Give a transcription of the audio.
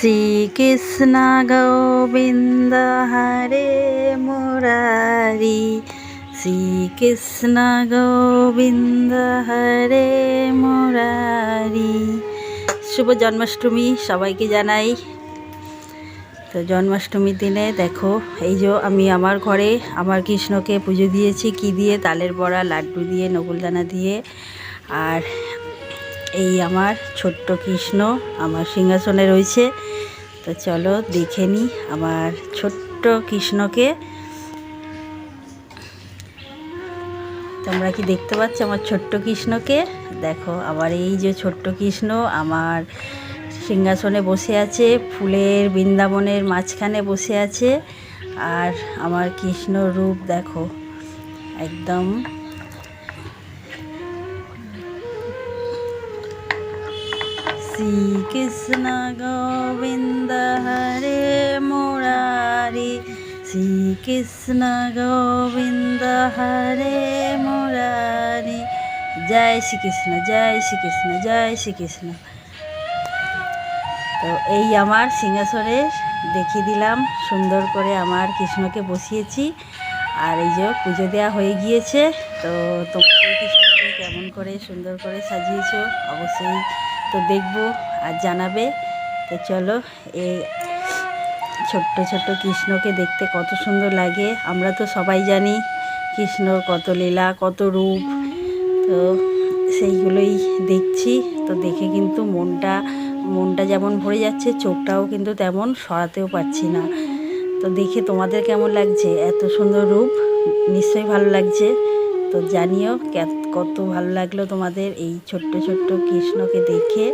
শ্রীকৃষ্ণ গোবিন্দ হরে মুরারি শ্রীকৃষ্ণ গোবিন্দ হরে মুরারি শুভ জন্মাষ্টমী সবাইকে জানাই তো জন্মাষ্টমীর দিনে দেখো এই যে আমি আমার ঘরে আমার কৃষ্ণকে পুজো দিয়েছি, কি দিয়ে? তালের বড়া, লাড্ডু দিয়ে নকুলদানা দিয়ে। আর এই আমার ছোট্ট কৃষ্ণ আমার সিংহাসনে রয়েছে। তো চলো দেখে নিই আমার ছোট্ট কৃষ্ণকে। তোমরা কি দেখতে পাচ্ছ আমার ছোট্ট কৃষ্ণকে? দেখো আমার এই যে ছোট্ট কৃষ্ণ আমার সিংহাসনে বসে আছে, ফুলের বৃন্দাবনের মাঝখানে বসে আছে। আর আমার কৃষ্ণ রূপ দেখো, একদম শ্রীকৃষ্ণ গোবিন্দ হরে মুরারি। শ্রীকৃষ্ণ গোবিন্দ হরে মুরারি। জয় শ্রীকৃষ্ণ জয় শ্রীকৃষ্ণ জয় শ্রীকৃষ্ণ। তো এই আমার সিংহাসনে দেখিয়ে দিলাম, সুন্দর করে আমার কৃষ্ণকে বসিয়েছি। আর এই যে পুজো দেওয়া হয়ে গিয়েছে, তো তোমাদের কৃষ্ণকে কেমন করে সুন্দর করে সাজিয়েছ, অবশ্যই তো দেখব আর জানাবে। তো চলো, এই ছোট্ট ছোট্ট কৃষ্ণকে দেখতে কত সুন্দর লাগে। আমরা তো সবাই জানি কৃষ্ণর কত লীলা, কত রূপ। তো সেইগুলোই দেখছি। তো দেখে কিন্তু মনটা মনটা যেমন ভরে যাচ্ছে, চোখটাও কিন্তু তেমন সরাতেও পারছি না। তো দেখে তোমাদের কেমন লাগছে? এত সুন্দর রূপ, নিশ্চয়ই ভালো লাগছে। তো জানিও কত ভালো লাগল তোমাদের এই ছোট্ট ছোট্ট কৃষ্ণকে দেখে।